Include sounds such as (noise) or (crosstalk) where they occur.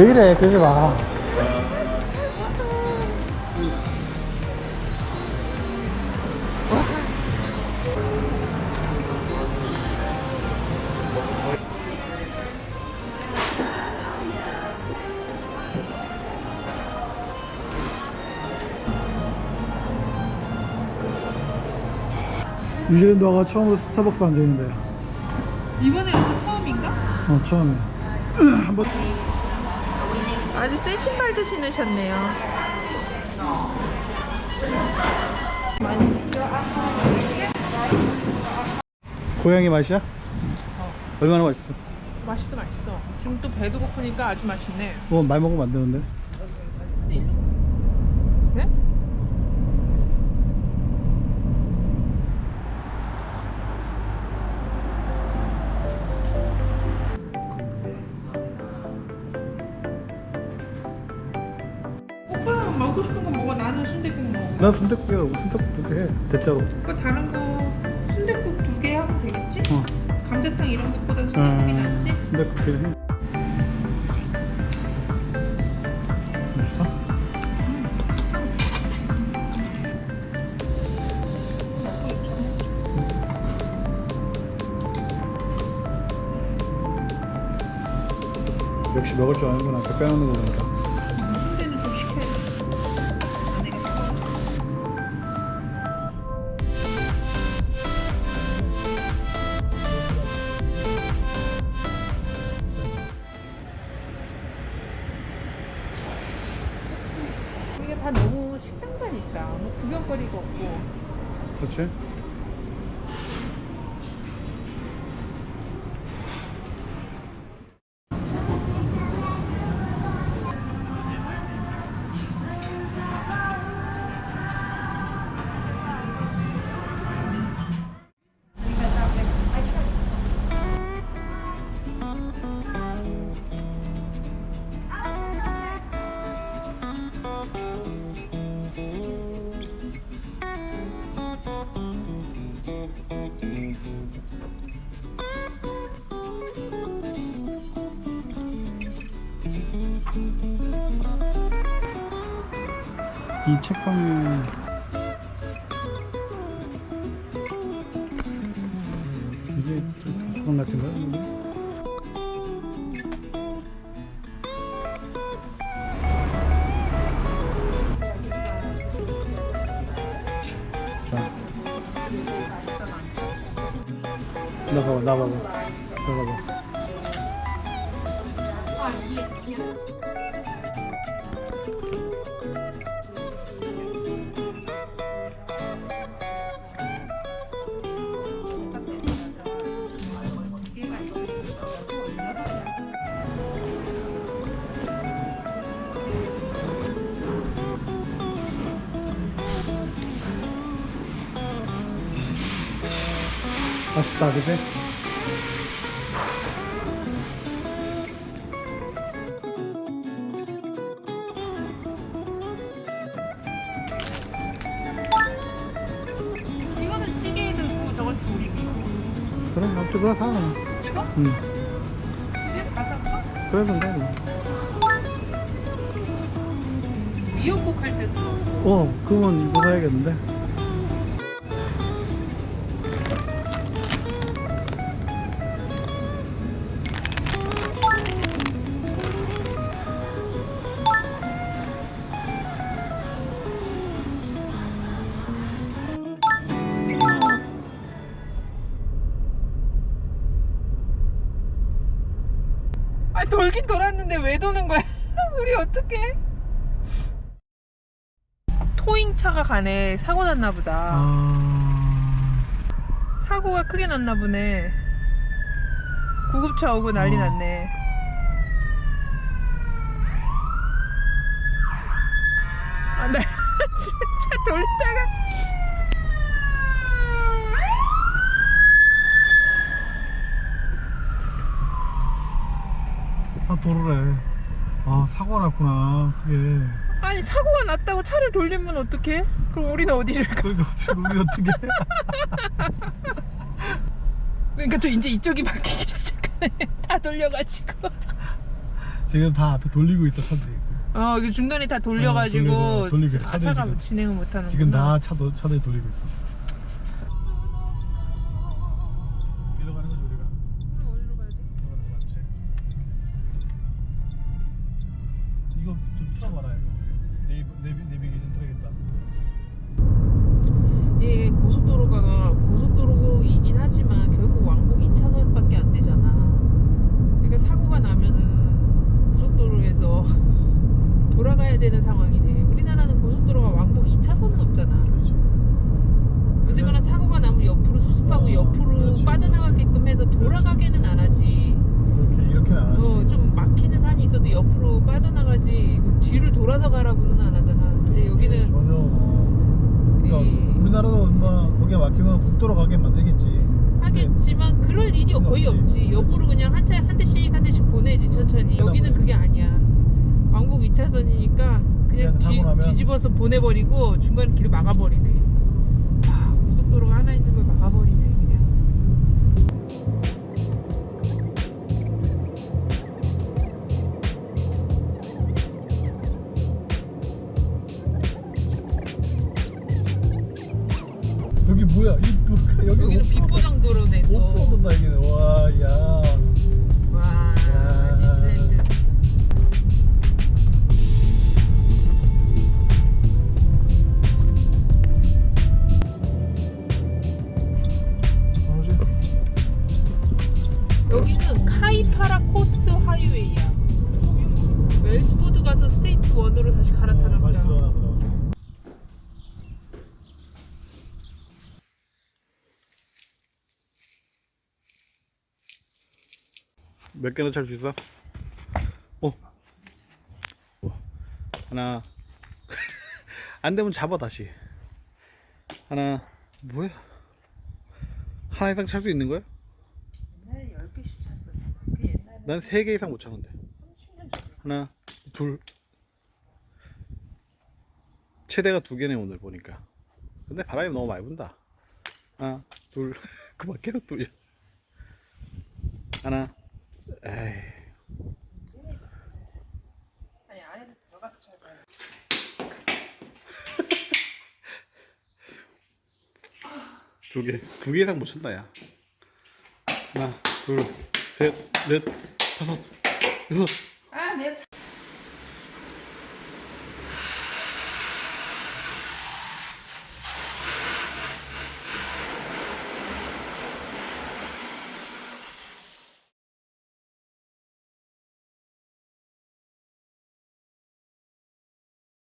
왜 이래, 그러지 마. 뉴질랜드 와가 처음으로 스타벅스 앉아있는데 이번에 와서 처음인가? 어 처음에 (clears throat) 한번 아주 센 신발도 신으셨네요. 고양이 맛이야? 얼마나 맛있어? 맛있어 맛있어. 지금 또 배도 고프니까 아주 맛있네. 뭐말 먹으면 안 되는데 난 순댓국이야 순댓국 두 개 해 대짜로 오빠 다른 거 순대국 두 개 하면 되겠지? 어 감자탕 이런 것보다 순대국이 음, 낫지? 순댓국 두 개 해 맛있어? 역시 먹을 줄 아는구나 아까 빼놓는 거 보니까 구경거리가 없고. 그렇지? 이 책방에 이게 좀 도서관 같은가요? 자. 나 봐봐, 나 봐봐. 나 봐봐. 맛있다, 그지? 이거는 찌개에 들고 저건 조림이고. 그래, 아무튼 그거 사. 이거? 응. 가서 할까? 그래서 돼. 뭐. 미역국 할 때도 어, 그러면 이거 사야겠는데? 돌긴 돌았는데 왜 도는 거야? (laughs) 우리 어떡해? 토잉차가 가네 사고 났나 보다 아, 사고가 크게 났나 보네 구급차 오고 난리 어. 났네 아 나 (laughs) 진짜 돌리다가 아, 도로래. 아, 사고가 났구나, 그게. 아니 사고가 났다고 차를 돌리면 어떡해? 그럼 우리는 어디를 가? 그러니까 어떻게, 우리 어떻게 해? (laughs) 그러니까 또 이제 이쪽이 바뀌기 시작하네 (laughs) 다 돌려가지고 지금 다 앞에 돌리고 있다 차들이. 어 중간에 다 돌려가지고 돌려서 돌리고 있어, 아, 차들이 차가 지금. 진행을 못하는 지금 다 차도 차들이 돌리고 있어. 고속도로가 고속도로이긴 하지만 결국 왕복 2차선밖에 안 되잖아. 그러니까 사고가 나면은 고속도로에서 (laughs) 돌아가야 되는 상황이네. 우리나라는 고속도로가 왕복 2차선은 없잖아. 그렇지. 어쨌거나 사고가 나면 옆으로 수습하고 어, 옆으로 그렇지, 빠져나가게끔 해서 돌아가게는 안 하지. 그렇게 이렇게는 안 하지. 어, 좀 막히는 한이 있어도 옆으로 빠져나가지. 그 뒤를 돌아서 가라고는 안 하잖아. 근데 여기는 전혀 어, 그러니까 이- 우리나라도 엄마 거기에 막히면 국도로 가게 만들겠지. 하겠지만 그럴 일이 그건 거의 없지. 없지. 옆으로 그렇지. 그냥 한, 차, 한 대씩 한 대씩 보내지 천천히. 여기는. 그게 아니야. 왕복 2차선이니까 그냥 그냥 뒤, 사고 나면- 뒤 집어서 보내버리고 중간에 길을 막아버리네. 아, 고속도로가 하나 있는 걸 카이파라 코스트 하이웨이야. 웰스포드 가서 스테이트 원으로 다시 갈아타나 어, 다시 보다. 들어가나 보다. 몇 개나 찰 수 있어? 오. 오. 하나. (laughs) 안 되면 잡아 다시. 하나. 뭐야? 하나 이상 찰 수 있는 거야? 옛날에 10개씩 찼어. 그 옛날에 난세개 이상 못 차는데. 하나, 둘. 최대가 두 개네 오늘 보니까. 근데 바람이 너무 많이 분다. 하나, 둘. 그밖에 도 둘이야. 하나. 에이. 두 개. 두 개 이상 못 찬다 야. 하나, 둘, 셋, 넷, 다섯, 여섯. 아 내가 차...